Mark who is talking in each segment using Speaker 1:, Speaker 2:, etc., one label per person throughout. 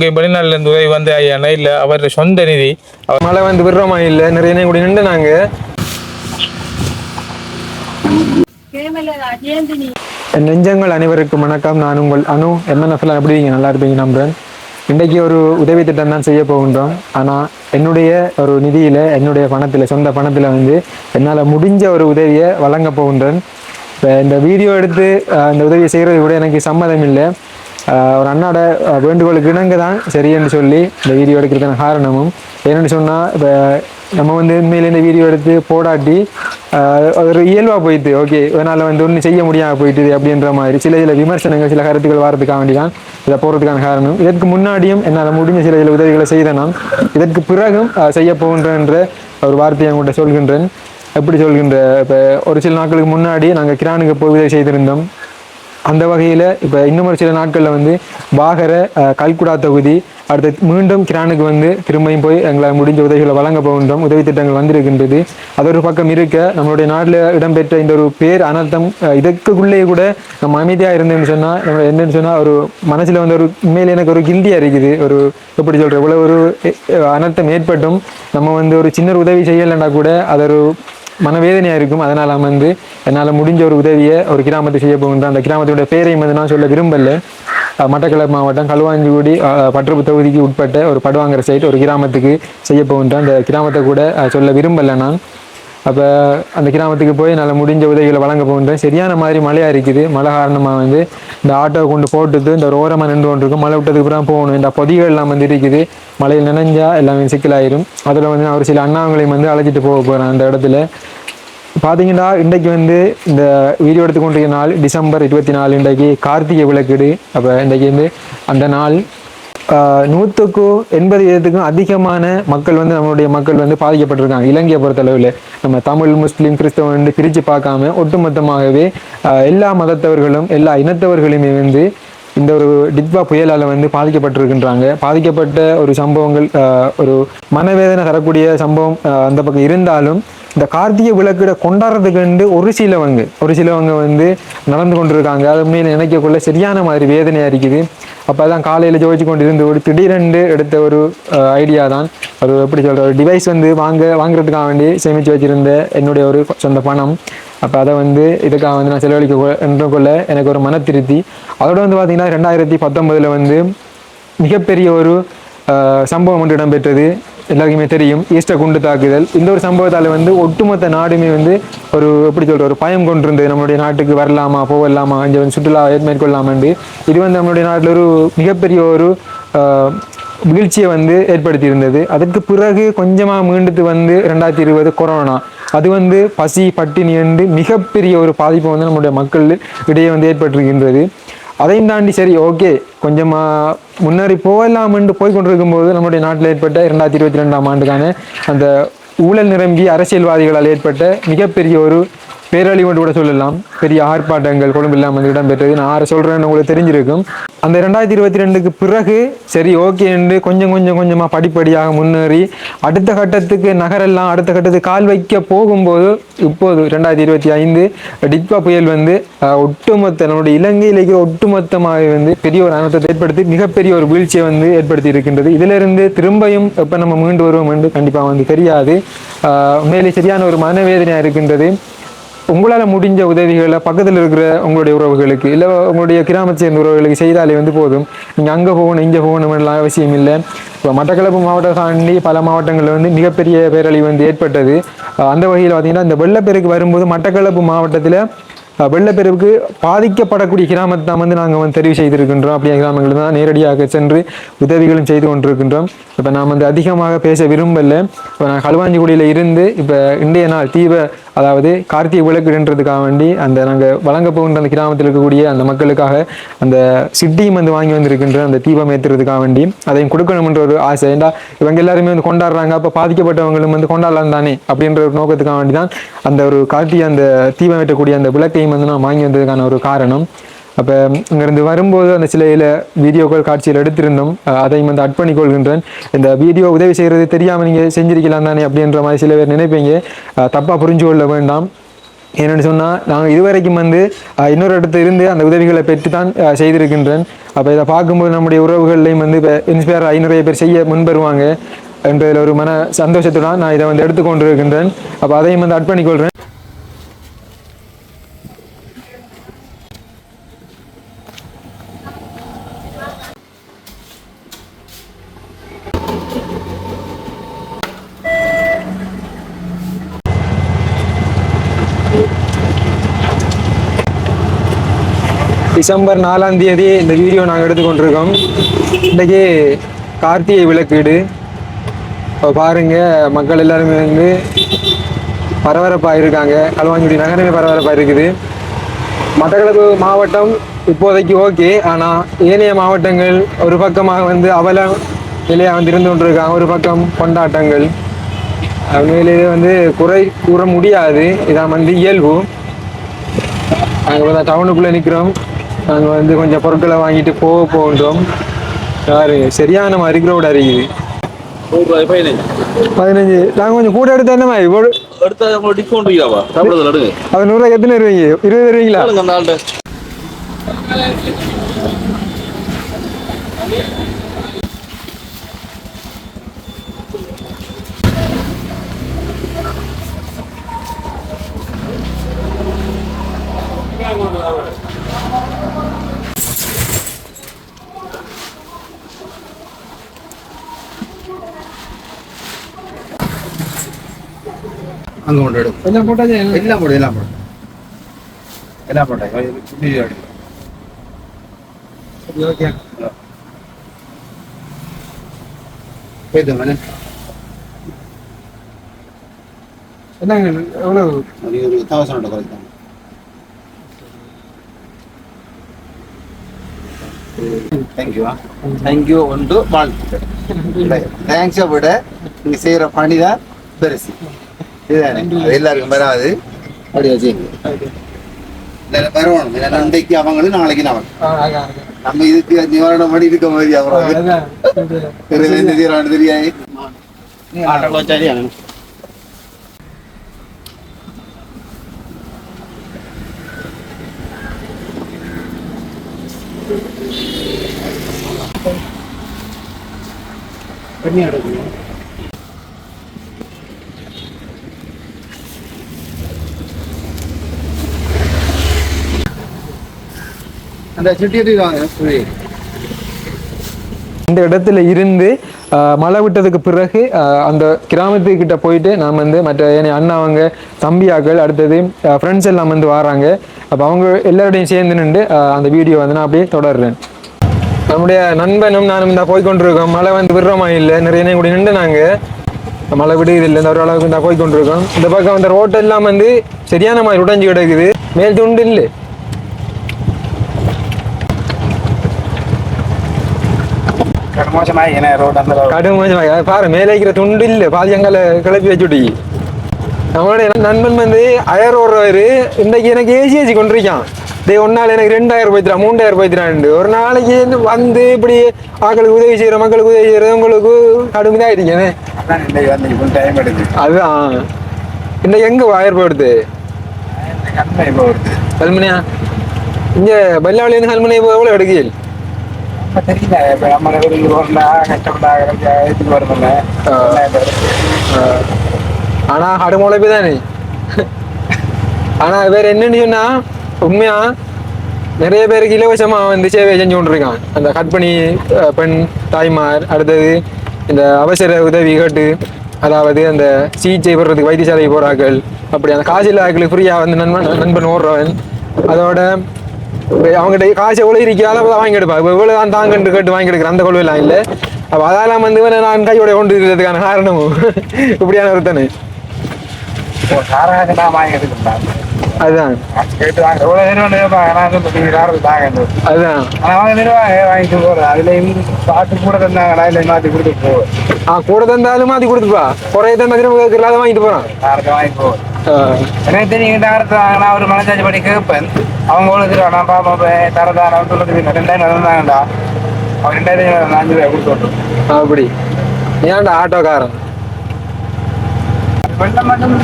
Speaker 1: இங்கே வெளிநாட்டிலிருந்து உதவி வந்த ஐயானா இல்லை அவர் சொந்த நிதி அவர்
Speaker 2: மழை வந்து விடுறோமா இல்லை நிறைய நேரம் கூட நின்று நாங்க. நெஞ்சங்கள் அனைவருக்கும் வணக்கம். நான் உங்கள் அனு எம்என்எஃப்ல எப்படி நீங்கள் நல்லா இருப்பீங்க நம்புறேன் இன்றைக்கு ஒரு உதவி திட்டம் தான் செய்ய போகின்றோம். ஆனால் என்னுடைய ஒரு நிதியில் என்னுடைய பணத்தில் சொந்த பணத்தில் வந்து என்னால் முடிஞ்ச ஒரு உதவியை வழங்க போகின்றேன் இப்போ இந்த வீடியோ எடுத்து இந்த உதவியை செய்கிறது கூட எனக்கு சம்மதம் இல்லை. ஒரு அண்ணாட வேண்டுகோளுக்கு இணங்க தான் சரின்னு சொல்லி இந்த வீடியோ எடுக்கிறதுக்கான காரணமும் என்னென்னு சொன்னால் இப்போ நம்ம வந்து உண்மையில இந்த வீடியோ எடுத்து போடாட்டி ஒரு இயல்பாக போயிட்டு ஓகே இதனால் வந்து ஒன்றும் செய்ய முடியாமல் போயிட்டு அப்படின்ற மாதிரி சில சில விமர்சனங்கள் சில கருத்துக்கள் வரதுக்காக வேண்டி தான் இதை போகிறதுக்கான காரணம். இதற்கு முன்னாடியும் என்னால் முடிஞ்ச சில சில உதவிகளை செய்தனாம் இதற்கு பிறகும் செய்ய போகின்றன்ற ஒரு வார்த்தையை உங்கள்கிட்ட சொல்கின்றேன். எப்படி சொல்கின்ற இப்போ ஒரு சில நாட்களுக்கு முன்னாடி நாங்கள் கிரானுக்கு போய் உதவி செய்திருந்தோம். அந்த வகையில் இப்போ இன்னும் ஒரு சில நாட்களில் வந்து பாகர கல்குடா தொகுதி அடுத்து மீண்டும் கிரானுக்கு வந்து திரும்பியும் போய் எங்களை முடிஞ்ச உதவிகளை வழங்க போகின்றோம் உதவி திட்டங்கள் வந்திருக்கின்றது. அது ஒரு பக்கம் இருக்க நம்மளுடைய நாட்டில் இடம்பெற்ற இந்த ஒரு பேர் அனர்த்தம் இதற்குள்ளேயே கூட நம்ம அமைதியாக இருந்தேன்னு சொன்னால் நம்ம என்னன்னு சொன்னால் ஒரு மனசில் வந்து ஒரு உண்மையில் எனக்கு ஒரு கில்ட்டியாக இருக்குது. ஒரு எப்படி சொல்கிற இவ்வளோ ஒரு அனர்த்தம் ஏற்பட்டும். நம்ம வந்து ஒரு சின்ன ஒரு உதவி செய்யலைன்னா கூட அது ஒரு மனவேதனையாக இருக்கும். அதனால் வந்து என்னால் முடிஞ்ச ஒரு உதவியை ஒரு கிராமத்தை செய்ய போகின்ற அந்த கிராமத்தோட பேரையும் வந்து நான் சொல்ல விரும்பல. மட்டக்களப்பு மாவட்டம் களுவாஞ்சிக்குடி அஹ், பற்றுப்பு தொகுதிக்கு உட்பட்ட ஒரு படுவாங்கிற சைட் ஒரு கிராமத்துக்கு செய்ய போகின்ற அந்த கிராமத்தை கூட சொல்ல விரும்பலை நான். அப்போ அந்த கிராமத்துக்கு போய் என்னால் முடிஞ்ச உதவிகளை வழங்க போகின்றேன் சரியான மாதிரி மழையாக இருக்குது. மழை காரணமாக வந்து இந்த ஆட்டோவை கொண்டு போட்டுட்டு இந்த ரோரமாக நின்று நின்று கொண்டிருக்கும். மழை விட்டதுக்கு அப்புறம் போகணும். இந்த பொதிகள் எல்லாம் வந்து இருக்குது. மழையில் நினைஞ்சா எல்லாமே சிக்கலாயிரும். அதில் வந்து நான் ஒரு சில அண்ணாவங்களையும் வந்து அழைச்சிட்டு போக போகிறேன் அந்த இடத்துல. பார்த்தீங்கன்னா இன்றைக்கு வந்து இந்த வீடியோ எடுத்துக்கொண்டிருக்க நாள் டிசம்பர் இருபத்தி நாலு இன்றைக்கு கார்த்திகை விளக்குடு. அப்போ இன்றைக்கு வந்து அந்த நாள் நூற்றுக்கும் எண்பது வீதத்துக்கும் அதிகமான மக்கள் வந்து நம்மளுடைய மக்கள் வந்து பாதிக்கப்பட்டிருக்காங்க. இலங்கையை பொறுத்தளவில் நம்ம தமிழ் முஸ்லீம் கிறிஸ்தவம் வந்து பிரித்து பார்க்காம ஒட்டுமொத்தமாகவே எல்லா மதத்தவர்களும் எல்லா இனத்தவர்களுமே வந்து இந்த ஒரு டிட்வா புயலால் வந்து பாதிக்கப்பட்டிருக்கின்றாங்க. பாதிக்கப்பட்ட ஒரு சம்பவங்கள் ஒரு மனவேதனை தரக்கூடிய சம்பவம் அந்த பக்கம் இருந்தாலும் இந்த கார்த்திகை விளக்கிட கொண்டாடுறதுக்கு ஒரு சிலவங்க ஒரு சிலவங்க வந்து நடந்து கொண்டிருக்காங்க. அது உண்மையில நினைக்கக்குள்ள சரியான மாதிரி வேதனையாக இருக்குது. அப்போ தான் காலையில் ஜோதிச்சு கொண்டு இருந்து ஒரு திடீரென்று எடுத்த ஒரு ஐடியா தான். ஒரு எப்படி சொல்கிற ஒரு டிவைஸ் வந்து வாங்க வாங்குறதுக்காக வேண்டி சேமித்து வச்சிருந்த என்னுடைய ஒரு சொந்த பணம். அப்போ அதை வந்து இதுக்காக வந்து நான் செலவழிக்க கொ- கொள்ள எனக்கு ஒரு மன திருப்தி அதோட வந்து பார்த்திங்கன்னா ரெண்டாயிரத்தி பத்தொன்பதில் வந்து மிகப்பெரிய ஒரு சம்பவம் ஒன்று இடம்பெற்றது. எல்லாருக்குமே தெரியும் ஈஸ்டர் குண்டு தாக்குதல். இந்த ஒரு சம்பவத்தால் வந்து ஒட்டுமொத்த நாடுமே வந்து ஒரு எப்படி சொல்கிற ஒரு பயம் கொண்டிருந்தது. நம்மளுடைய நாட்டுக்கு வரலாமா போகலாமா இங்கே வந்து சுற்றுலா மேற்கொள்ளலாமாண்டு இது வந்து நம்மளுடைய நாட்டில் ஒரு மிகப்பெரிய ஒரு வீழ்ச்சியை வந்து ஏற்படுத்தி இருந்தது அதுக்கு பிறகு கொஞ்சமாக மீண்டுட்டு வந்து ரெண்டாயிரத்தி இருபது கொரோனா. அது வந்து பசி பட்டினி என்று மிகப்பெரிய ஒரு பாதிப்பை வந்து நம்முடைய மக்கள் இடையே வந்து ஏற்பட்டிருக்கின்றது. அதையும் தாண்டி சரி ஓகே கொஞ்சமாக முன்னேறி போகலாம்னு போய் கொண்டிருக்கும் போது நம்முடைய நாட்டில் ஏற்பட்ட இரண்டாயிரத்தி இருபத்தி ரெண்டாம் ஆண்டுக்கான அந்த ஊழல் நிரம்பிய அரசியல்வாதிகளால் ஏற்பட்ட மிகப்பெரிய ஒரு பேரழிவு கூட சொல்லலாம். பெரிய ஆர்ப்பாட்டங்கள் கொழும்பெல்லாம் வந்து இடம்பெற்றது. நான் ஆறு சொல்கிறேன்னு உங்களுக்கு தெரிஞ்சிருக்கும். அந்த ரெண்டாயிரத்தி இருபத்தி ரெண்டுக்கு பிறகு சரி ஓகே என்று கொஞ்சம் கொஞ்சம் கொஞ்சமாக படிப்படியாக முன்னேறி அடுத்த கட்டத்துக்கு நகரெல்லாம் அடுத்த கட்டத்துக்கு கால் வைக்க போகும்போது இப்போது ரெண்டாயிரத்தி இருபத்தி ஐந்து டிட்பா புயல் வந்து ஒட்டுமொத்த நம்முடைய இலங்கையிலேயே ஒட்டுமொத்தமாக வந்து பெரிய ஒரு அனர்த்தத்தை ஏற்படுத்தி மிகப்பெரிய ஒரு வீழ்ச்சியை வந்து ஏற்படுத்தி இருக்கின்றது. இதிலிருந்து திரும்பியும் எப்போ நம்ம மீண்டு வருவோம் என்று கண்டிப்பாக வந்து தெரியாது. மேலே சரியான ஒரு மனவேதனையாக இருக்கின்றது. உங்களால் முடிஞ்ச உதவிகளை பக்கத்தில் இருக்கிற உங்களுடைய உறவுகளுக்கு இல்லை உங்களுடைய கிராமத்தை சேர்ந்த உறவுகளுக்கு செய்தாலே வந்து போதும். நீங்கள் அங்கே போகணும் இங்கே போகணும்லாம் அவசியம் இல்லை. இப்போ மட்டக்களப்பு மாவட்டம் தாண்டி பல மாவட்டங்களில் வந்து மிகப்பெரிய பேரழிவு வந்து ஏற்பட்டது. அந்த வகையில் பார்த்தீங்கன்னா இந்த வெள்ளப்பெருக்கு வரும்போது மட்டக்களப்பு மாவட்டத்தில் வெள்ளப்பெருக்கு பாதிக்கப்படக்கூடிய கிராமத்தை தான் வந்து நாங்கள் வந்து தெரிவு செய்திருக்கின்றோம். அப்படியே கிராமங்கள் தான் நேரடியாக சென்று உதவிகளும் செய்து கொண்டிருக்கின்றோம். இப்போ நான் வந்து அதிகமாக பேச விரும்பல. இப்போ நான் களுவாஞ்சிக்குடியில் இருந்து இப்போ இன்றைய நாள் தீப அதாவது கார்த்திகை விளக்குன்றதுக்காக வேண்டி அந்த நாங்கள் வழங்க போகின்ற அந்த கிராமத்தில் இருக்கக்கூடிய அந்த மக்களுக்காக அந்த சிட்டியும் வந்து வாங்கி வந்திருக்கின்ற அந்த தீபம் ஏற்றுறதுக்காக வேண்டி அதையும் கொடுக்கணும்ன்ற ஒரு ஆசை. ஏண்டா இவங்க எல்லாருமே வந்து கொண்டாடுறாங்க. அப்போ பாதிக்கப்பட்டவங்களும் வந்து கொண்டாடலாம் தானே அப்படின்ற ஒரு நோக்கத்துக்காக வேண்டி தான் அந்த ஒரு கார்த்திகை அந்த தீபம் ஏற்றக்கூடிய அந்த விளக்கையும் வந்து நான் வாங்கி வந்ததுக்கான ஒரு காரணம். அப்போ இங்கேருந்து வரும்போது அந்த சிலையில் வீடியோக்கள் காட்சியில் எடுத்திருந்தோம். அதையும் வந்து அட் பண்ணிக்கொள்கின்றேன். இந்த வீடியோ உதவி செய்கிறது தெரியாமல் நீங்கள் செஞ்சிருக்கலாம் தானே அப்படின்ற மாதிரி சில பேர் நினைப்பீங்க. தப்பாக புரிஞ்சு கொள்ள வேண்டாம். என்னென்னு சொன்னால் நாங்கள் இதுவரைக்கும் வந்து இன்னொரு இடத்துல இருந்து அந்த உதவிகளை பெற்று தான் செய்திருக்கின்றேன். அப்போ இதை பார்க்கும்போது நம்முடைய உறவுகள்லையும் வந்து இப்போ இன்ஸ்பயர் ஆகி நிறைய பேர் செய்ய முன்வருவாங்க. என்பதில் ஒரு மன சந்தோஷத்துடன் நான் இதை வந்து எடுத்துக்கொண்டு இருக்கின்றேன் அப்போ அதையும் வந்து அட் பண்ணிக்கொள்கிறேன். டிசம்பர் நாலாம் தேதி இந்த வீடியோ நாங்கள் எடுத்துக்கொண்டிருக்கோம். இன்றைக்கி கார்த்திகை விளக்கீடு. இப்போ பாருங்கள் மக்கள் எல்லாருமே வந்து பரபரப்பாக இருக்காங்க களுவாஞ்சுடி நகரமே பரபரப்பாக இருக்குது மட்டக்களப்பு மாவட்டம் இப்போதைக்கு ஓகே. ஆனால் ஏனைய மாவட்டங்கள் ஒரு பக்கமாக வந்து அவல நிலையாக வந்து இருந்து கொண்டிருக்காங்க. ஒரு பக்கம் கொண்டாட்டங்கள். உண்மையிலேயே வந்து குறை கூற முடியாது. இதான் வந்து இயல்பு. நாங்கள் டவுனுக்குள்ளே நிற்கிறோம் நாங்கள் வந்து கொஞ்சம் பொருட்களை வாங்கிட்டு போக போகின்றோம். பாருங்க சரியான மாதிரி க்ரௌட் அறியுது
Speaker 3: பதினஞ்சு.
Speaker 2: நாங்கள் கொஞ்சம் கூட எடுத்தா என்ன இவ்வளோ
Speaker 3: எடுத்தா உங்களுக்கு டிஸ்கவுண்ட் சாப்பிடுறதுல எடுங்க.
Speaker 2: அது நூறுரூவா எத்தனை வருவீங்க இருபது வருவீங்களா
Speaker 3: கேளுங்க அந்த
Speaker 4: அங்க கொண்டு எடு
Speaker 2: எல்லாம் போட்டாச்சு
Speaker 4: எல்லாம் போடு எல்லாம் போடு. எல்லாம் போட்டேன்
Speaker 2: ஓகே.
Speaker 4: போய்த்து மேலே
Speaker 2: என்னங்க எவ்வளோ
Speaker 4: அது ஒரு தௌசண்ட் குறைத்தான் தேங்க்யூவா தேங்க்யூ ஒன்று வாழ்த்துக்கள். தேங்க்ஸை விட நீங்கள் செய்கிற பணி தான் பெருசு. எல்லாருக்கும் வராது அப்படி வச்சுங்க வரணும் ஏன்னா இன்றைக்கு அவங்களும் நாளைக்கு நமக்கு நம்ம இதுக்கு நிவாரணம் பண்ணி இருக்க மாதிரி அப்புறம் என்ன செய்யறான்னு தெரியாது ஆட்டோ சரியான அந்த சிட்டி எடுத்துவாங்க புரியுது
Speaker 2: இந்த இடத்துல இருந்து ஆஹ், மழை விட்டதுக்கு பிறகு அந்த கிராமத்துக்கிட்ட போயிட்டு நாம் வந்து மற்ற ஏனைய அண்ணாவங்க தம்பியாக்கள் அடுத்தது ஃப்ரெண்ட்ஸ் எல்லாம் வந்து வராங்க. அப்போ அவங்க எல்லாரோடையும் சேர்ந்து நின்று அந்த வீடியோ வந்து நான் அப்படியே தொடர்றேன். நம்முடைய நண்பனும் நானும் இந்த போய்கொண்டிருக்கோம். மழை வந்து விடுறோமா இல்லை? நிறைய கூட நின்று நாங்கள் மழை விடுது இல்லை இந்த ஓரளவுக்கு இந்த போய்கொண்டிருக்கோம். இந்த பக்கம் இந்த ரோட்டெல்லாம் வந்து சரியான மாதிரி உடைஞ்சு கிடக்குது. மேல் துண்டு இல்லை.
Speaker 4: மோசமாக ஏன்னா ரோட் அந்த
Speaker 2: கடும் கொஞ்சம் பாரு மேலே இருக்கிற துண்டு இல்லை பாதி அங்கால கிளப்பி வச்சுட்டி நம்மளுடைய நண்பன் வந்து அயர் ஓடுறவர் இன்றைக்கு எனக்கு ஏசி கொண்டிருக்கான் டேய் ஒரு நாள் எனக்கு ரெண்டாயிரம் போய்த்திரா மூண்டாயிரம் போய்த்திரான்ட்டு ஒரு நாளைக்கு வந்து இப்படி ஆக்களுக்கு உதவி செய்கிற மக்களுக்கு உதவி செய்கிறது உங்களுக்கு கடுமையாக இருக்கேனே
Speaker 4: அதான் இன்னைக்கு வந்து இப்போ டைம் எடுக்குது
Speaker 2: அதுதான் இன்னைக்கு எங்கே அயர்
Speaker 4: வருது
Speaker 2: கல்மனியா இங்கே பல்லாவளியிருந்து கல்மனை எவ்வளோ எடுக்கையில்
Speaker 4: தெரியல இப்போ நம்ம வெளியில் ரோட்ல கஷ்டப்பட்டா ஏற்றி வருதில்ல
Speaker 2: ஆனா கடுமுளைப்பு தானே ஆனா வேற என்னன்னு சொன்னா உண்மையா? நிறைய பேருக்கு இலவசமா வந்து சேவை செஞ்சு கொண்டிருக்கான். அந்த கற்பணி பெண் தாய்மார் அடுத்தது இந்த அவசர உதவி கேட்டு அதாவது அந்த சிகிச்சை பெறதுக்கு வைத்தியசாலைக்கு போறார்கள். அப்படி அந்த காசு இல்லாதவர்களுக்கு ஃப்ரீயா வந்து நண்பன் நண்பன் ஓடுறவன். அதோட அவங்ககிட்ட காசு எவ்வளோ இருக்காலும் அதை வாங்கி எடுப்பா இப்போ இவ்வளோ தான் தாங்கன்று கேட்டு வாங்கி எடுக்கிற அந்த கொள்வையெல்லாம் இல்லை. அப்போ அதெல்லாம் வந்து நான் கையோட கொண்டு இருக்கிறதுக்கான காரணமும் இப்படியான ஒருத்தனை. அதுதான். அதுதான்.
Speaker 4: கூட
Speaker 2: தந்தாலும் மாற்றி கொடுத்துப்பா குறைய கேட்கல வாங்கிட்டு போகிறான்
Speaker 4: யாருக்கு வாங்கி போ. எனக்கு தெரியும் தரத்து வாங்கினா ஒரு மனசாட்சி படி கேட்பேன் அவங்க எவ்வளோ நான் பாப்பா தரதான் சொல்லுறது ரெண்டாயிரம் தந்தாங்கடா அவன் ரெண்டாயிரத்தி அஞ்சு ரூபாய் கொடுத்து
Speaker 2: அப்படி. ஏன்டா ஆட்டோக்காரன்?
Speaker 5: வெள்ளம் மட்டும்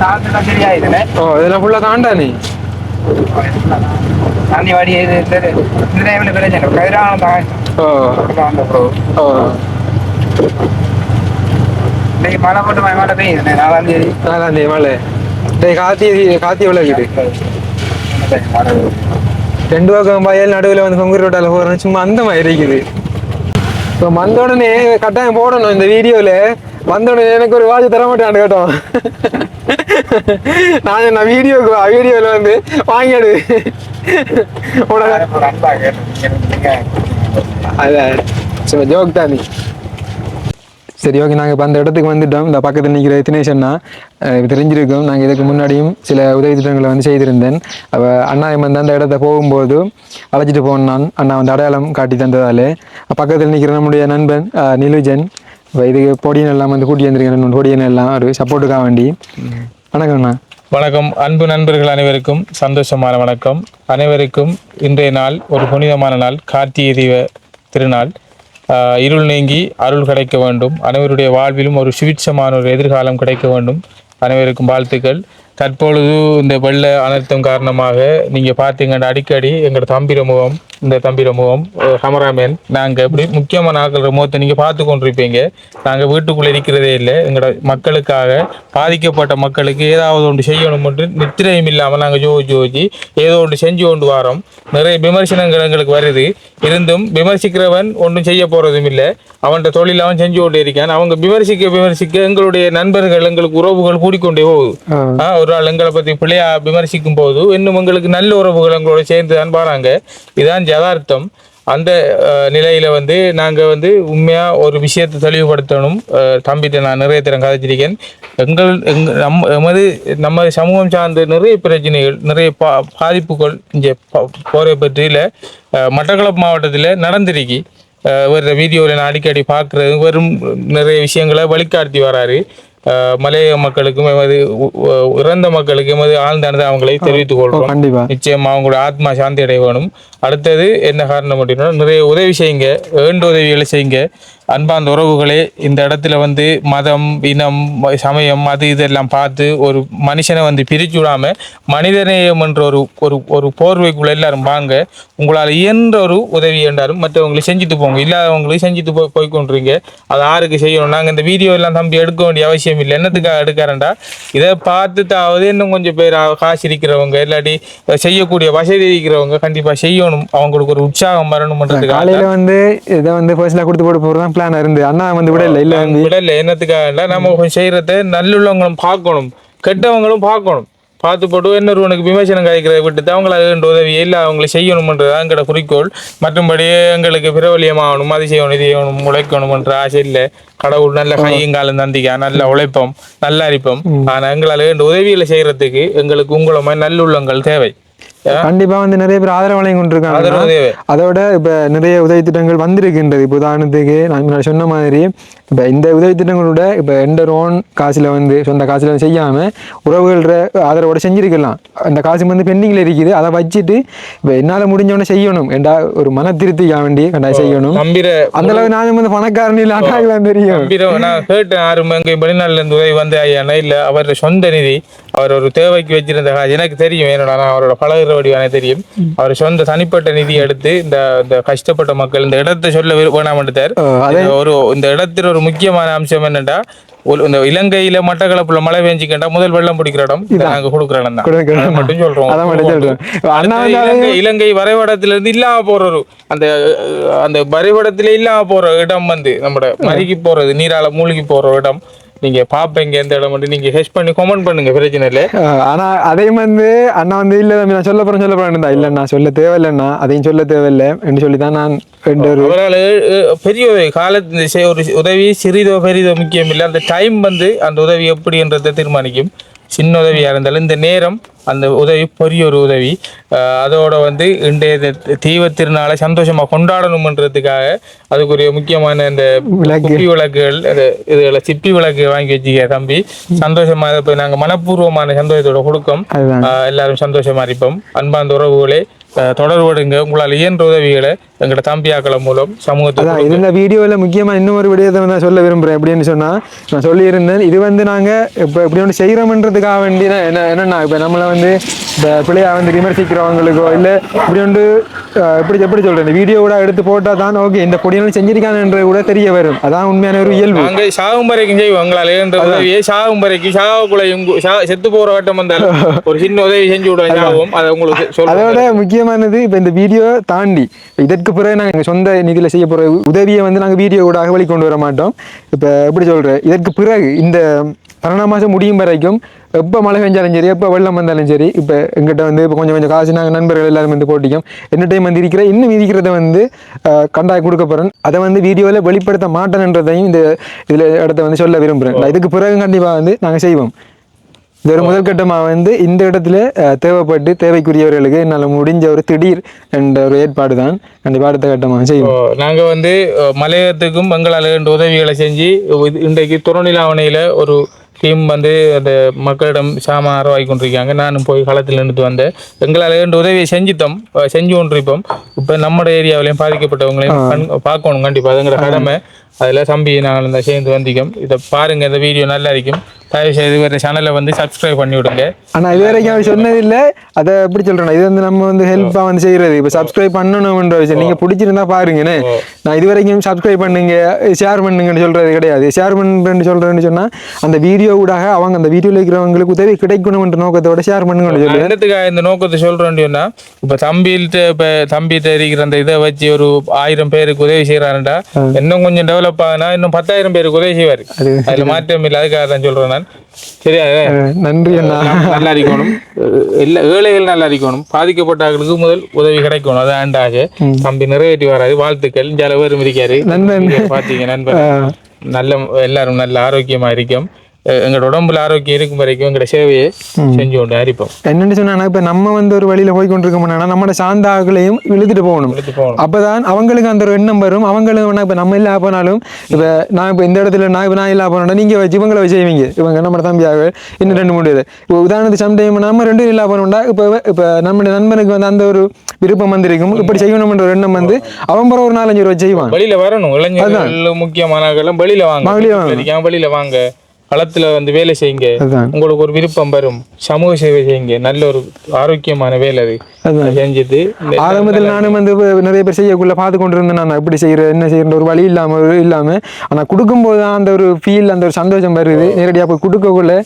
Speaker 5: சாப்பிட்டு சரியாயிடுனே
Speaker 2: ஓ இதெல்லாம் ஃபுல்லாக தாண்டா நீ?
Speaker 5: தண்ணி வாடி இது இந்த டைம்ல பிரச்சனை கதிரான தான்
Speaker 2: ஓ. ஓ.
Speaker 5: இன்னைக்கு மழை போட்டு மழை பெய்யுதுண்ணே நாலாம் தேதி.
Speaker 2: நாலாம் தேதி மழை. டேய் காத்தி காத்தி எவ்வளோ இருக்குது? ரெண்டு பக்கம் வயல் நடுவில் வந்து கொங்குரி ரோட்டால போகிறோம் சும்மா அந்த மாதிரி இருக்குது. இப்போ வந்த உடனே கட்டாயம் போடணும் இந்த வீடியோவில் வந்த உடனே எனக்கு ஒரு வாட்ச் தர மாட்டேன் கேட்டோம். நான் நான் வீடியோக்கு வீடியோவில் வந்து வாங்கிடு. உனக்கு அதான் ஜோக் தான் நீ. சரி ஓகே நாங்கள் இப்போ அந்த இடத்துக்கு வந்துட்டோம். இந்த பக்கத்தில் நிற்கிற தினேஷ் அண்ணா தெரிஞ்சிருக்கோம். நாங்கள் இதுக்கு முன்னாடியும் சில உதவி திட்டங்களை வந்து செய்திருந்தேன். அப்போ அண்ணா வந்து அந்த இடத்த போகும்போது அழைச்சிட்டு போனான். அண்ணா வந்து அடையாளம் காட்டி தந்ததாலே. பக்கத்தில் நிற்கிற நம்முடைய நண்பன் நிலுஜன். இப்போ இதுக்கு பொடியன் எல்லாம் வந்து கூட்டி வந்திருக்கேன் பொடியன் எல்லாம் ஒரு சப்போர்ட்டுக்காக வேண்டி. வணக்கம் அண்ணா.
Speaker 1: வணக்கம். அன்பு நண்பர்கள் அனைவருக்கும் சந்தோஷமான வணக்கம். அனைவருக்கும் இன்றைய நாள் ஒரு புனிதமான நாள். கார்த்திகை தீப திருநாள். இருள் நீங்கி அருள் கிடைக்க வேண்டும். அனைவருடைய வாழ்விலும் ஒரு சுவிட்சமான ஒரு எதிர்காலம் கிடைக்க வேண்டும். அனைவருக்கும் வாழ்த்துக்கள். தற்பொழுது இந்த வெள்ள அனர்த்தம் காரணமாக நீங்கள் பார்த்தீங்கன்னா அடிக்கடி எங்களோட தம்பிர முகம் இந்த தம்பிர முகம் கேமராமேன் நாங்கள் இப்படி முக்கியமான ஆக்கள் முகத்தை நீங்கள் பார்த்து கொண்டிருப்பீங்க. நாங்கள் வீட்டுக்குள்ளே இருக்கிறதே இல்லை. எங்களோட மக்களுக்காக பாதிக்கப்பட்ட மக்களுக்கு ஏதாவது ஒன்று செய்யணும் என்று நித்திரையும் இல்லாமல் நாங்கள் ஜோதிச்சு ஜோதிச்சு ஏதோ ஒன்று செஞ்சு கொண்டு வரோம். நிறைய விமர்சனங்கள் எங்களுக்கு வருது. இருந்தும் விமர்சிக்கிறவன் ஒன்றும் செய்ய போகிறதும் இல்லை. அவன்கிட்ட தொழில் அவன் செஞ்சு கொண்டே இருக்கான். அவங்க விமர்சிக்க விமர்சிக்க எங்களுடைய நண்பர்கள் எங்களுக்கு உறவுகள் கூடிக்கொண்டே போகுது. ஆ, ஒரு ஆள் எங்களை பற்றி பிள்ளையா விமர்சிக்கும் போது இன்னும் எங்களுக்கு நல்ல உறவுகள் எங்களோட சேர்ந்து தான் பாருங்க. இதான் யதார்த்தம். அந்த நிலையில் வந்து நாங்கள் வந்து உண்மையாக ஒரு விஷயத்தை தெளிவுபடுத்தணும். தம்பிட்ட நான் நிறைய தரம் கதைச்சிருக்கேன் எங்கள் எங் நம் எமது நம்ம சமூகம் சார்ந்த நிறைய பிரச்சனைகள் நிறைய பா பாதிப்புகள் இங்கே போரை பற்றியில் மட்டக்களப்பு மாவட்டத்தில் நடந்திருக்கு. வர்ற வீடியோவில் நான் அடிக்கடி பார்க்குறது வெறும் நிறைய விஷயங்களை வழிகாட்டி வராரு. அஹ், மலையக மக்களுக்கும் எமது இறந்த மக்களுக்கு எமது அனுதாபங்களை தெரிவித்துக்
Speaker 2: கண்டிப்பா.
Speaker 1: நிச்சயமா அவங்களோட ஆத்மா சாந்தி அடைய வேணும் அடுத்தது என்ன காரணம் அப்படின்னா நிறைய உதவி செய்யுங்க வேண்டு உதவிகளை செய்யுங்க. அன்பார்ந்த உறவுகளே இந்த இடத்துல வந்து மதம் இனம் சமயம் அது இதெல்லாம் பார்த்து ஒரு மனுஷனை வந்து பிரிச்சு விடாமல் மனிதநேயம் என்ற ஒரு ஒரு ஒரு போர்வைக்குள்ளே எல்லாரும் வாங்க உங்களால் இயன்ற ஒரு உதவி என்றாலும் மற்றவங்களுக்கு செஞ்சுட்டு போங்க. இல்லாதவங்களுக்கு செஞ்சுட்டு போய் போய் கொண்டுறீங்க அது யாருக்கு செய்யணும். நாங்கள் இந்த வீடியோ எல்லாம் தம்பி எடுக்க வேண்டிய அவசியம் இல்லை. என்னத்துக்காக எடுக்கிறேன்டா இதை பார்த்துட்டாவது இன்னும் கொஞ்சம் பேர் காசு இருக்கிறவங்க இல்லாட்டி செய்யக்கூடிய வசதி இருக்கிறவங்க கண்டிப்பாக செய்யணும். அவங்களுக்கு ஒரு உற்சாகம் வரணும்ன்றதுக்காக
Speaker 2: காலையில் வந்து இதை வந்து பர்சனலாக கொடுத்து போட்டு போகிறது தான் பிளான் இருந்து அண்ணா வந்து விட இல்லை இல்லை
Speaker 1: விடல என்னத்துக்காக நம்ம கொஞ்சம் செய்யறத நல்லுள்ளவங்களும் பார்க்கணும். கெட்டவங்களும் பார்க்கணும். பார்த்து போட்டு இன்னொருவனுக்கு விமர்சனம் கிடைக்கிறத விட்டு அவங்கள உதவி இல்லை அவங்களை செய்யணும்ன்றது எங்களோட குறிக்கோள். மற்றும்படி எங்களுக்கு பிரபலியமாகணும் அது செய்யணும் இது செய்யணும் உழைக்கணும்ன்ற ஆசை இல்லை. கடவுள் நல்ல கையும் காலம் தந்திக்கா நல்ல உழைப்போம் நல்ல அரிப்போம். ஆனால் எங்களால் வேண்ட உதவிகளை செய்யறதுக்கு எங்களுக்கு உங்களை மாதிரி நல்லுள்ளங்கள் தேவை.
Speaker 2: கண்டிப்பா வந்து நிறைய பேர் கொண்டிருக்காங்க.
Speaker 1: ஆதரவு தேவை
Speaker 2: அதோட இப்ப நிறைய உதவி திட்டங்கள் வந்திருக்கின்றது. இப்போ உதாரணத்துக்கு நான் சொன்ன மாதிரி இப்ப இந்த உதவி திட்டங்களோட இப்ப எந்த ஓன் காசுல வந்து சொந்த காசுல செய்யாம உறவுகள ஆதரவோட செஞ்சிருக்கலாம். அந்த காசு வந்து பெண்டிங்ல இருக்குது. அதை வச்சுட்டு இப்ப என்னால முடிஞ்சவன செய்யணும். என்றா ஒரு மன திருப்திக்காக வேண்டி கண்டாயம் செய்யணும்? அந்த அளவுக்கு நான் வந்து பணக்காரன் இல்லை அண்ணாக்கெல்லாம் தெரியும்.
Speaker 1: யாரும் வெளிநாட்டுல இருந்து உதவி வந்து ஐயா இல்ல அவர் சொந்த நிதி அவர் ஒரு தேவைக்கு வச்சிருந்த எனக்கு தெரியும் என்னடா நான் அவரோட பழகுற வடிவான தெரியும். அவர் சொந்த தனிப்பட்ட நிதி எடுத்து இந்த இந்த கஷ்டப்பட்ட மக்கள் இந்த இடத்தை சொல்ல
Speaker 2: அதே
Speaker 1: இந்த ஒரு இந்த இடத்துல ஒரு முக்கியமான அம்சம் என்னன்னா இந்த இலங்கையில மட்டக்களப்புல மழை பெஞ்சிக்கிட்டா முதல் வெள்ளம் பிடிக்கிற இடம் நாங்க கொடுக்குற இடம் மட்டும் சொல்றோம். இலங்கை வரைபடத்துல இருந்து இல்லாம போற ஒரு அந்த அந்த வரைபடத்திலே இல்லாம போற இடம் வந்து நம்மட மருகி போறது நீரால மூழ்கி போற இடம். நீங்க பாப்பீங்க எந்த இடம் வந்து நீங்க ஹெச் பண்ணி கமெண்ட் பண்ணுங்க பிரச்சனை இல்லை
Speaker 2: ஆஹ் ஆனா அதையும் வந்து அண்ணா வந்து இல்ல நான் சொல்ல போறேன் சொல்ல போறேன் இருந்தா இல்ல நான் சொல்ல தேவையில்லைண்ணா. அதையும் சொல்ல தேவையில்லை. என்று சொல்லி தான் நான்
Speaker 1: அவரால் பெரிய காலத்து ஒரு உதவி சிறிதோ பெரிதோ முக்கியம் இல்லை. அந்த டைம் வந்து அந்த உதவி எப்படின்றதை தீர்மானிக்கும். சின்ன உதவியாக இருந்தாலும் இந்த நேரம் அந்த உதவி பெரிய ஒரு உதவி. அதோட வந்து இன்றைய இந்த தீப திருநாளை சந்தோஷமா கொண்டாடணும்ன்றதுக்காக அதுக்குரிய முக்கியமான இந்த. குப்பி விளக்குகள் இதுல சிப்பி விளக்கு வாங்கி வச்சுக்க தம்பி? சந்தோஷமா இதை போய் நாங்க மனப்பூர்வமான சந்தோஷத்தோட கொடுக்கோம். எல்லாரும் சந்தோஷமா இருப்போம். அன்பார்ந்த உறவுகளே தொடர்படுங்க. உங்களால் இயன்ற உதவிகளை எங்களோட தம்பியாக்களை மூலம்
Speaker 2: இது இந்த வீடியோவில் முக்கியமாக இன்னும் ஒரு விடயத்தை நான் சொல்ல விரும்புகிறேன் எப்படின்னு சொன்னால் நான் சொல்லியிருந்தேன் இது வந்து நாங்கள் இப்போ இப்படி ஒன்று செய்கிறோம்ன்றதுக்காக வேண்டி என்னென்னா இப்போ நம்மளை வந்து இந்த பிள்ளையா வந்து விமர்சிக்கிறவங்களுக்கோ இல்லை இப்படி அஹ், எப்படி எப்படி சொல்கிறேன் வீடியோவோட எடுத்து போட்டால் தான் ஓகே இந்த பொடியெல்லாம் செஞ்சிருக்கானுன்றது கூட தெரிய வரும். அதான் உண்மையான ஒரு இயல்பு.
Speaker 1: நாங்க சாகும் வரைக்கும் உதவியை சாகும் வரைக்கும் சாகுக்குள்ளையும் செத்து போற வட்டம் வந்தாலும் ஒரு சின்ன உதவி செஞ்சு விடுவோம் அதை உங்களுக்கு
Speaker 2: அதோட முக்கியமானது இப்போ இந்த வீடியோ தாண்டி இதற்கு பிறகு நாங்கள் எங்கள் சொந்த நிதியில் செய்ய போகிற உதவியை வந்து நாங்கள் வீடியோ கூட வெளிக்கொண்டு வர மாட்டோம். இப்போ எப்படி சொல்கிறேன் இதற்கு பிறகு இந்த பன்னெண்டாம் மாதம் முடியும் வரைக்கும் எப்போ மழை பெஞ்சாலும் சரி எப்போ வெள்ளம் வந்தாலும் சரி இப்போ எங்கிட்ட வந்து இப்போ கொஞ்சம் கொஞ்சம் காசு நாங்கள் நண்பர்கள் எல்லாரும் வந்து போட்டிக்கும். என்ன டைம் வந்து இருக்கிற இன்னும் இருக்கிறத வந்து கண்டாய் கொடுக்க போகிறேன் அதை வந்து வீடியோவில் வெளிப்படுத்த மாட்டேன்றதையும் இந்த இதில் இடத்த வந்து சொல்ல விரும்புகிறேன் இதுக்கு பிறகு கண்டிப்பாக வந்து நாங்கள் செய்வோம். இது ஒரு முதல் கட்டமாக வந்து இந்த இடத்துல தேவைப்பட்டு தேவைக்குரியவர்களுக்கு என்னால் முடிஞ்ச ஒரு திடீர் என்ற ஒரு ஏற்பாடு தான் கண்டிப்பாக அடுத்த கட்டமாக செய்வோம்.
Speaker 1: இப்போ நாங்க வந்து எங்களால் ரெண்டு உதவிகளை செஞ்சு இன்றைக்கு துறநிலாவணையில் ஒரு டீம் வந்து அந்த மக்களிடம் சாமான் ஆரவாகி கொண்டிருக்காங்க. நானும் போய் களத்தில் நின்று வந்தேன். எங்களால் ரெண்டு உதவியை செஞ்சுட்டோம். செஞ்சு கொண்டிருப்போம். இப்போ நம்ம ஏரியாவிலையும் பாதிக்கப்பட்டவங்களையும் கண் பார்க்கணும் கண்டிப்பாக அதுங்கிற கடமை. அதில் தம்பி நாங்கள் இந்த சேர்ந்து வந்திக்கோம் இதை பாருங்க இந்த வீடியோ நல்லா இருக்கும். தயவு செய்து வேறு சேனலை வந்து சப்ஸ்கிரைப் பண்ணி விடுங்க
Speaker 2: ஆனால் இது வரைக்கும் அவர் சொன்னதில்லை. அதை எப்படி சொல்கிறேன் இது வந்து நம்ம வந்து ஹெல்ப்பாக வந்து செய்கிறது இப்போ சப்ஸ்கிரைப் பண்ணணும்ன்ற விஷயம். நீங்கள் பிடிச்சிருந்தா பாருங்கண்ணே நான் இது வரைக்கும் சப்ஸ்கிரைப் பண்ணுங்க ஷேர் பண்ணுங்கன்னு சொல்கிறது கிடையாது. ஷேர் பண்ணுறேன்னு சொல்கிறேன்னு சொன்னால் அந்த வீடியோ ஊடாக அவங்க அந்த வீடியோவில் இருக்கிறவங்களுக்கு உதவி கிடைக்கணும்ன்ற நோக்கத்தோட ஷேர் பண்ணுங்கன்னு சொல்லி.
Speaker 1: என்னத்துக்காக இந்த நோக்கத்தை சொல்றேன்னு சொன்னா இப்ப தம்பிகிட்ட இப்ப தம்பிகிட்ட இருக்கிற அந்த இதை வச்சு ஒரு ஆயிரம் பேருக்கு உதவி செய்யறாருண்டா இன்னும் கொஞ்சம் டெவலப் ஆகுனா இன்னும் பத்தாயிரம் பேருக்கு உதவி செய்வாரு. அதுல மாற்றம் இல்லை. அதுக்காக தான் சொல்றேன் நான். சரியா?
Speaker 2: நன்றி அண்ணா.
Speaker 1: நல்லா இருக்கணும் எல்லா ஏழைகள் நல்லா இருக்கணும் பாதிக்கப்பட்டவர்களுக்கு முதல் உதவி கிடைக்கணும். அதான் ஆண்டாக. தம்பி நிறைவேற்றி வராது வாழ்த்துக்கள். ஜல பேரும் இருக்காரு. பாத்தீங்க நண்பர் நல்ல எல்லாரும் நல்ல ஆரோக்கியமா இருக்கும். எங்களோட உடம்புல ஆரோக்கியம் இருக்கும் வரைக்கும் எங்களோட சேவையை செஞ்சு கொண்டு அரிப்போம்.
Speaker 2: என்னன்னு சொன்னா இப்ப நம்ம வந்து ஒரு வழியில போய் கொண்டிருக்கோம்னா நம்மளோட சார்ந்த ஆட்களையும் இழுத்துட்டு போகணும். அப்பதான் அவங்களுக்கு அந்த ஒரு எண்ணம் வரும். அவங்களும் வேணா இப்ப நம்ம இல்லா போனாலும் இப்ப நான் இப்ப இந்த இடத்துல நான் இப்ப நான் இல்லா போனா நீங்க வச்சு இவங்களை வச்சு செய்வீங்க. இவங்க நம்ம தம்பியாக இன்னும் ரெண்டு மூணு பேர் இப்போ உதாரணத்துக்கு சம்டைம் நம்ம ரெண்டு இல்லா போனோம்டா இப்ப இப்ப நம்மளுடைய நண்பனுக்கு வந்து அந்த ஒரு விருப்பம் வந்திருக்கும். இப்படி செய்யணும்ன்ற ஒரு எண்ணம் வந்து அவன் பிற ஒரு நாலஞ்சு ரூபாய் செய்வான்.
Speaker 1: வெளியில வரணும். இளைஞர்கள் முக்கியமானவர்கள் வெளியில வாங்க.
Speaker 2: வெளியில
Speaker 1: வாங்க. களத்துல வந்து வேலை செய்யுங்க. உங்களுக்கு ஒரு விருப்பம் வரும். சமூக சேவை செய்யுங்க. நல்ல ஒரு ஆரோக்கியமான வேலை அது. இந்த-
Speaker 2: ஆரம்பத்தில் நானும் வந்து நிறைய பேர் செய்யக்குள்ள பார்த்து கொண்டு இருந்தேன் நான் எப்படி செய்யறேன் என்ன செய்யற ஒரு வழி இல்லாம ஒரு இல்லாம. ஆனா கொடுக்கும்போது தான் அந்த ஒரு ஃபீல் அந்த ஒரு சந்தோஷம் வருது. நேரடியா போய் கொடுக்கக்குள்ள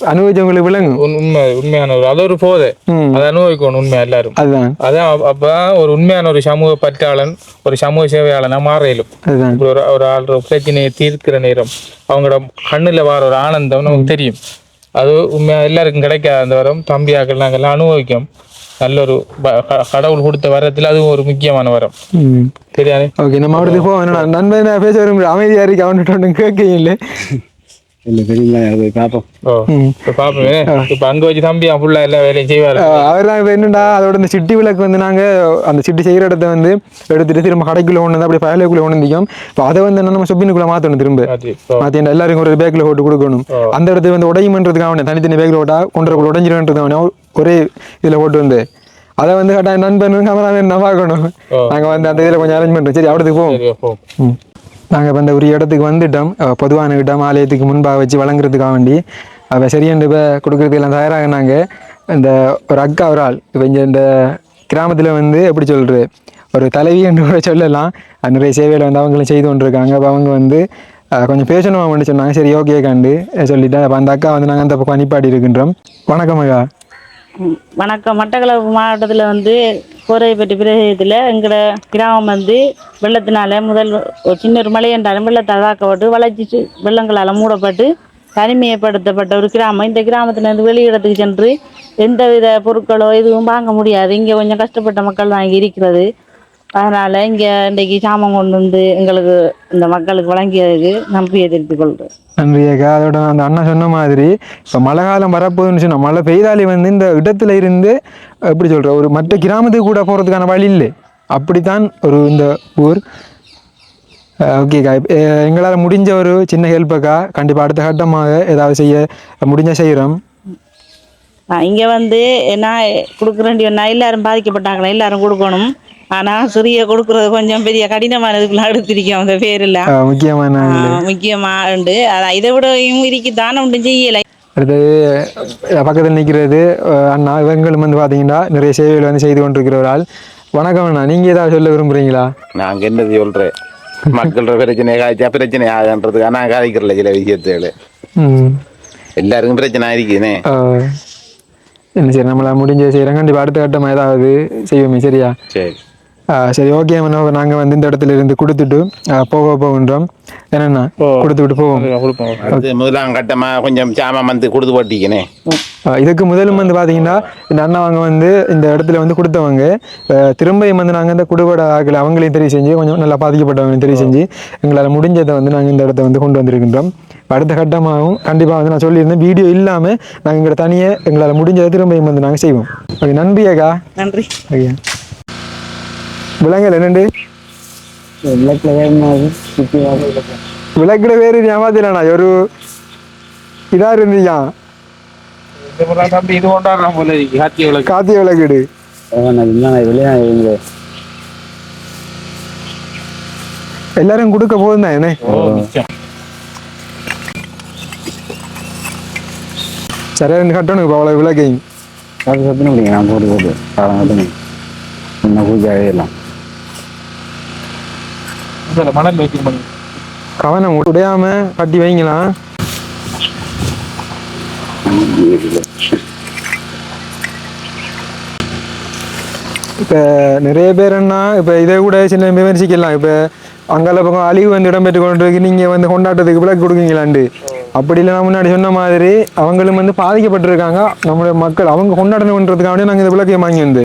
Speaker 2: அனுபவிச்சவங்களுக்கு விளங்கும்.
Speaker 1: உண்- உண்மை உண்மையான ஒரு அது ஒரு போதை. அதை அனுபவிக்கணும் உண்மை எல்லாரும்.
Speaker 2: அதுதான்
Speaker 1: அதான் அப்ப- அப்பதான் ஒரு உண்மையான ஒரு சமூக பற்றாளன் ஒரு சமூக சேவையாளனா மாற இயலும்
Speaker 2: அதுதான்
Speaker 1: இப்படி ஒரு ஒரு ஆள் பிரச்சனையை தீர்க்கிற நேரம். அவங்களோட கண்ணுல வர ஒரு ஆனந்தம் நமக்கு தெரியும். அது உண்மையா எல்லாருக்கும் கிடைக்காத அந்த வரம். தம்பியாக்கள் நாங்கள்லாம் அனுபவிக்கும். நல்ல ஒரு கடவுள் கொடுத்த வரத்துல அதுவும் ஒரு முக்கியமான வரம். சரியானே
Speaker 2: ஓகே நம்ம அவருக்கு போவோம். நண்பன் பேச வரும் அமைதியா இருக்கு அவன்கிட்ட ஒன்றும் கேட்கையும் இல்லை. அதோட இந்த சிட்டி விளக்கு வந்து நாங்கள் அந்த சிட்டி செய்கிற இடத்த வந்து எடுத்துட்டு திரும்ப கடைக்குள்ள வந்து அப்படியே பயலுக்குள்ள ஒன்று நிற்கும் இப்போ அதை வந்து என்ன நம்ம சொப்பினுக்குள்ள மாற்றணும் திரும்ப. மாற்றி எல்லாருக்கும் ஒரு பேக்கில் போட்டு கொடுக்கணும். அந்த இடத்துல வந்து உடையுமன்றதுக்கு அவனை தனித்தனி பேக்கில் போட்டா கொண்டக்குள்ள உடஞ்சிருன்றது அவனை ஒரே இதில் போட்டு வந்து. அதை வந்து கட்டாய நண்பன் கேமராமேன் நான் பார்க்கணும். நாங்கள் வந்து அந்த இதில் கொஞ்சம் அரேஞ்ச் பண்ணுறோம் சரி அவடத்துக்கு போவோம். நாங்கள் இப்போ அந்த ஒரு இடத்துக்கு வந்துட்டோம். பொதுவான இடம் ஆலயத்துக்கு முன்பாக வச்சு வழங்குறதுக்காக வேண்டி. அவள் சரியண்டு இப்போ கொடுக்குறதுக்கு எல்லாம் தயாராகினாங்க இந்த ஒரு அக்கா ஒரு ஆள். இப்போ இங்கே இந்த கிராமத்தில் வந்து எப்படி சொல்கிறது ஒரு தலைவி என்று கூட சொல்லலாம். அந்த நிறைய சேவையில் வந்து அவங்களும் செய்து கொண்டிருக்காங்க. அப்போ அவங்க வந்து கொஞ்சம் பேசணும் அப்படின்னு சொன்னாங்க. சரி ஓகே கண்டு. சொல்லிட்டேன் அப்போ அந்த அக்கா வந்து நாங்கள் அந்த பக்கம் அனுப்பாடி இருக்கின்றோம். வணக்கம் அக்கா.
Speaker 6: வணக்கம். மட்டக்களப்பு மாவட்டத்தில் வந்து கோரைப்பட்டி பிரதேசத்தில் எங்களோட கிராமம் வந்து வெள்ளத்தினால முதல் ஒரு சின்ன ஒரு மழை என்றாலும் வெள்ளத்தால் தாக்கப்பட்டு வளர்ச்சி வெள்ளங்களால் மூடப்பட்டு தனிமைப்படுத்தப்பட்ட ஒரு கிராமம். இந்த கிராமத்துலேருந்து வெளியிடத்துக்கு சென்று எந்தவித பொருட்களோ எதுவும் வாங்க முடியாது. இங்கே கொஞ்சம் கஷ்டப்பட்ட மக்கள் தான் இங்கே இருக்கிறது. அதனால் இங்கே இன்றைக்கி சாமான் கொண்டு வந்து எங்களுக்கு இந்த மக்களுக்கு வழங்கியதுக்கு நன்றியை தெரிவித்துக் கொள்கிறேன்.
Speaker 2: நன்றி அக்கா. அதோட அந்த அண்ணா சொன்ன மாதிரி இப்போ மழை காலம் வரப்போகுதுன்னு சொன்னா மழை பெய்தாலே வந்து இந்த இடத்துல இருந்து எப்படி சொல்ற ஒரு மற்ற கிராமத்துக்கு கூட போகிறதுக்கான வழி இல்லை. அப்படித்தான் ஒரு இந்த ஊர். ஓகேக்கா எங்களால் முடிஞ்ச ஒரு சின்ன ஹெல்ப் அக்கா. கண்டிப்பாக அடுத்த கட்டமாக ஏதாவது செய்ய முடிஞ்ச செய்கிறோம்.
Speaker 6: இங்கே வந்து நான் கொடுக்குறேன் நான் எல்லாரும் பாதிக்கப்பட்டாங்களா? எல்லாரும் கொடுக்கணும். ஆனால் சிறிய கொடுக்குறது கொஞ்சம் பெரிய கடினமானதுக்குலாம் எடுத்திருக்கோம் அந்த
Speaker 2: ஆஹ் முக்கியமான ஆளு.
Speaker 6: முக்கியமாக உண்டு அதான் இதை விடவும் இருக்கு தானே ஒன்றும் செய்யலை.
Speaker 2: அடுத்தது பக்கத்தில் நிற்கிறது அண்ணா இவங்களும் வந்து பார்த்தீங்கன்னா நிறைய சேவைகள் வந்து செய்து கொண்டிருக்கிற ஒரு ஆள். வணக்கம் அண்ணா நீங்கள் ஏதாவது சொல்ல விரும்புகிறீங்களா
Speaker 7: நாங்க என்னது சொல்றேன்? மக்களோட பிரச்சனை காய்ச்சா பிரச்சனை ஆகுன்றதுக்காக நான் காய்க்கிறல சில விஷயத்துகள் எல்லாருக்கும் பிரச்சனை இருக்குதுனே
Speaker 2: என்ன சரி நம்மளால் முடிஞ்ச செய்கிறோம் கண்டிப்பாக அடுத்த கட்டமாக ஏதாவது செய்வோமே சரியா?
Speaker 7: சரி.
Speaker 2: சரி ஓகே நாங்கள் வந்து இந்த இடத்துல இருந்து கொடுத்துட்டு போக போகின்றோம் என்னண்ணா? கொடுத்து விட்டு போவோம்.
Speaker 7: முதலாம் கட்டமா கொஞ்சம் சாமான் வந்து கொடுத்து போட்டிக்கனே
Speaker 2: இதுக்கு முதலும் வந்து பார்த்தீங்கன்னா இந்த அண்ணாவங்க வந்து இந்த இடத்துல வந்து கொடுத்தவங்க திரும்பியும் வந்து நாங்கள் இந்த குடுபட ஆக்களை அவங்களையும் தெரிவு செஞ்சு கொஞ்சம் நல்லா பாதிக்கப்பட்டவங்களையும் தெரிவு செஞ்சு எங்களால் முடிஞ்சதை வந்து நாங்கள் இந்த இடத்த வந்து கொண்டு வந்திருக்கின்றோம். அடுத்த கட்டமாகவும் கண்டிப்பாக வந்து நான் சொல்லியிருந்தேன் வீடியோ இல்லாமல் நாங்கள் எங்களை தனியே எங்களால் முடிஞ்சதை திரும்பியும் வந்து நாங்கள் செய்வோம். ஓகே நன்றி அக்கா.
Speaker 6: நன்றி.
Speaker 2: ஓகே. விலங்குகள் என்னண்டு விளக்குல வேறு ஏமாத்தினா ஒரு இதா இருந்தீங்க
Speaker 1: இது கொண்டாடுறான் போல இருக்கு விளக்கு
Speaker 2: காத்திய விளக்குடு. எல்லாரும் கொடுக்க போதும் தான் என்ன?
Speaker 1: ஓ
Speaker 2: சரியா கட்டணும் இப்போ அவ்வளோ விளக்கையும்
Speaker 8: அது சத்துன முடியுங்க நான் போட்டு போட்டு. காலம் கட்டணும் இன்னும் பூஜை எல்லாம்
Speaker 1: இதுல மணல் வைக்கும் பண்ணி
Speaker 2: கவனம் உடையாம கட்டி வைங்களாம் இப்போ நிறைய பேர் என்ன இப்போ இதை கூட சின்ன விமர்சிக்கலாம். இப்போ அங்கால பக்கம் அழிவு வந்து இடம்பெற்று கொண்டு இருக்கு நீங்கள் வந்து கொண்டாட்டத்துக்கு விலக்கு கொடுக்குங்களாண்டு அப்படி இல்லை முன்னாடி சொன்ன மாதிரி அவங்களும் வந்து பாதிக்கப்பட்டிருக்காங்க. நம்மளுடைய மக்கள் அவங்க கொண்டாடணுன்றதுக்காக நாங்கள் இந்த விளக்கையை வாங்கி வந்து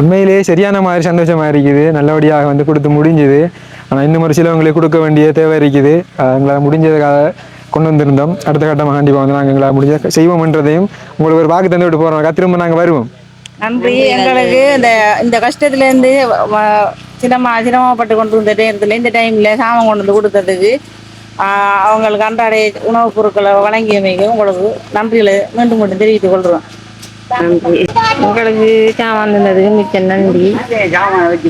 Speaker 2: உண்மையிலேயே சரியான மாதிரி சந்தோஷமா இருக்குது. நல்லபடியாக வந்து கொடுத்து முடிஞ்சுது. ஆனால் இன்னும் ஒரு சிலவங்களுக்கு கொடுக்க வேண்டிய தேவை இருக்குது. எங்களால் முடிஞ்சதுக்காக கொண்டு வந்திருந்தோம். அடுத்த கட்டமாக கண்டிப்பாக வந்து நாங்கள் எங்களால் முடிஞ்ச செய்வோம்ன்றதையும் உங்களுக்கு ஒரு வாக்கு தந்து விட்டு போகிறோம் திரும்ப நாங்கள் வருவோம்.
Speaker 6: நன்றி. எங்களுக்கு இந்த இந்த கஷ்டத்துலேருந்து சிரம சிரமப்பட்டு கொண்டு வந்த நேரத்தில் இந்த டைமில் சாமான் கொண்டு வந்து கொடுத்ததுக்கு அவங்களுக்கு அன்றாட உணவுப் பொருட்களை வழங்கியமைக்கு உங்களுக்கு நன்றிகளை மீண்டும் மீண்டும் தெரிவித்துக் கொள்கிறோம்
Speaker 9: நன்றி. உங்களுக்கு சாமான் தந்ததுக்கு மிக்க நன்றி.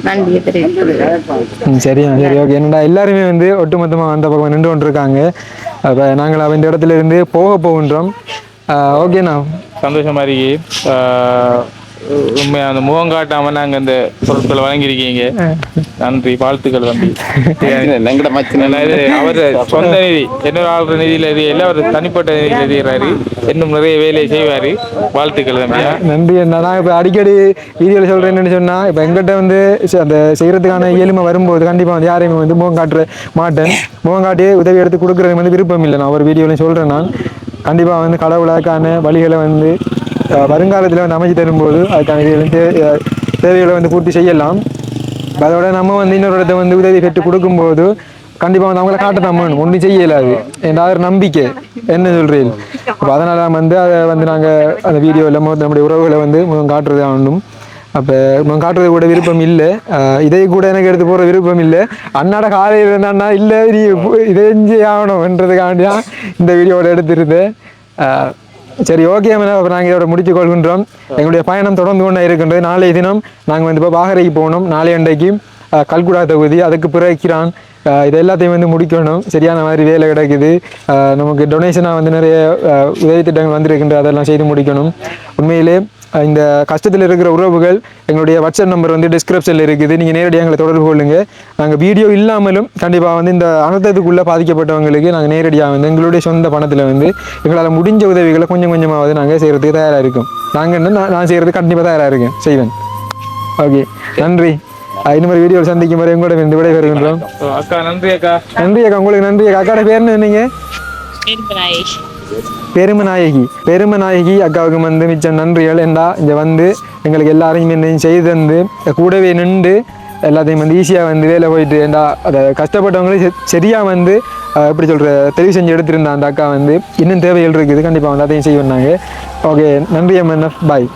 Speaker 9: நன்றியை தெரிவித்துக்
Speaker 2: ம், சரியா சரி ஓகே. என்னடா எல்லாருமே வந்து ஒட்டுமொத்தமாக அந்த பக்கம் நின்று கொண்டிருக்காங்க. அப்போ நாங்கள் அவ இந்த இடத்துல இருந்து போக போகின்றோம் ஓகேண்ணா.
Speaker 1: சந்தோஷமா இருக்கு. அந்த முகம் காட்டாம நாங்க இந்த பொருட்களை வழங்கியிருக்கீங்க. நன்றி வாழ்த்துக்கள் இது அவர் சொந்த நிதி இன்னொரு ஆள் நிதியில இது இல்லை அவர் தனிப்பட்ட நிதியில எதிர்றாரு இன்னும் நிறைய வேலையை செய்வாரு. வாழ்த்துக்கள் தம்பி.
Speaker 2: நன்றி அண்ணா. நான் இப்போ அடிக்கடி வீடியோவில் சொல்கிறேன் என்னன்னு சொன்னால் இப்போ எங்கிட்ட வந்து அந்த செய்கிறதுக்கான இயலுமை வரும்போது கண்டிப்பாக வந்து யாரையுமே வந்து முகம் காட்டுற மாட்டேன். முகம் காட்டி உதவி எடுத்து கொடுக்குறது வந்து விருப்பம் இல்லை. நான் ஒரு வீடியோலையும் சொல்கிறேன் நான். கண்டிப்பாக வந்து கடவுளுக்கான வழிகளை வந்து வருங்காலத்தில் வந்து அமைச்சு தரும்போது அதுக்கான இதுகளும் தேவைகளை வந்து பூர்த்தி செய்யலாம். அதோட நம்ம வந்து இன்னொரு இடத்த வந்து உதவி பெற்று கொடுக்கும்போது கண்டிப்பாக வந்து அவங்கள காட்ட தான் வேணும். ஒன்றும் செய்யலாது என்ற ஒரு நம்பிக்கை. என்ன சொல்கிறீர்கள் அப்போ அதனால் வந்து அதை வந்து நாங்கள் அந்த வீடியோவில் நம்முடைய உறவுகளை வந்து முகம் காட்டுறது ஆகணும். அப்போ முகம் காட்டுறது கூட விருப்பம் இல்லை. இதை கூட எனக்கு எடுத்து போகிற விருப்பம் இல்லை. அண்ணாட காலையில் என்னன்னா இல்லை நீ இதை செஞ்சு ஆகணும்ன்றதுக்காண்டி தான் இந்த வீடியோவில் எடுத்திருந்தேன். சரி ஓகே மேடம் நாங்கள் இதோட முடித்துக் கொள்கின்றோம். எங்களுடைய பயணம் தொடர்ந்து கொண்டே இருக்கின்றது. நாளைய தினம் நாங்கள் வந்து இப்போ பாகரைக்கு போகணும். நாளைய அன்றைக்கு கல்குடா தொகுதி அதுக்கு பிறக்கிறான் இது எல்லாத்தையும் வந்து முடிக்கணும். சரியான மாதிரி வேலை கிடைக்குது. நமக்கு டொனேஷனாக வந்து நிறைய உதவி திட்டங்கள் வந்திருக்கின்ற அதெல்லாம் செய்து முடிக்கணும். உண்மையிலே இந்த கஷ்டத்தில் இருக்கிற உறவுகள் எங்களுடைய வாட்ஸ்அப் நம்பர் வந்து டிஸ்கிரிப்ஷனில் இருக்குது. நீங்கள் நேரடியாக எங்களை தொடர்பு கொள்ளுங்க. நாங்கள் வீடியோ இல்லாமலும் கண்டிப்பாக வந்து இந்த அனர்த்தத்துக்குள்ளே பாதிக்கப்பட்டவங்களுக்கு நாங்கள் நேரடியாக வந்து எங்களுடைய சொந்த பணத்தில் வந்து எங்களால் முடிஞ்ச உதவிகளை கொஞ்சம் கொஞ்சமாவது நாங்கள் செய்கிறதுக்கு தயாராக இருக்கோம். நாங்கள் என்ன நான் நான் செய்கிறதுக்கு கண்டிப்பாக தயாராக இருக்கேன். செய்வேன். ஓகே நன்றி. ஒரு வீடியோவில் சந்திக்கும் வரை உங்களோட இருந்து விடைபெறுகின்றோம்.
Speaker 1: அக்கா நன்றி அக்கா.
Speaker 2: நன்றி அக்கா. உங்களுக்கு நன்றி அக்கா. அக்காட பேர் என்ன நீங்கள் பெருமநாயகி பெருமநாயகி அக்காவுக்கு வந்து மிச்சம் நன்றிகள். என்றா இங்கே வந்து எங்களுக்கு எல்லாரையும் என்ன செய்து தந்து கூடவே நின்று எல்லாத்தையும் வந்து ஈஸியாக வந்து வேலை போயிட்டு ஏண்டா அதை கஷ்டப்பட்டவங்களே சரியாக வந்து எப்படி சொல்கிற தெளிவு செஞ்சு எடுத்திருந்தா அந்த அக்கா வந்து இன்னும் தேவைகள் இருக்குது கண்டிப்பாக வந்து அதையும் செய்வேன் நாங்கள் ஓகே நன்றி எம்என்எஃப் பாய்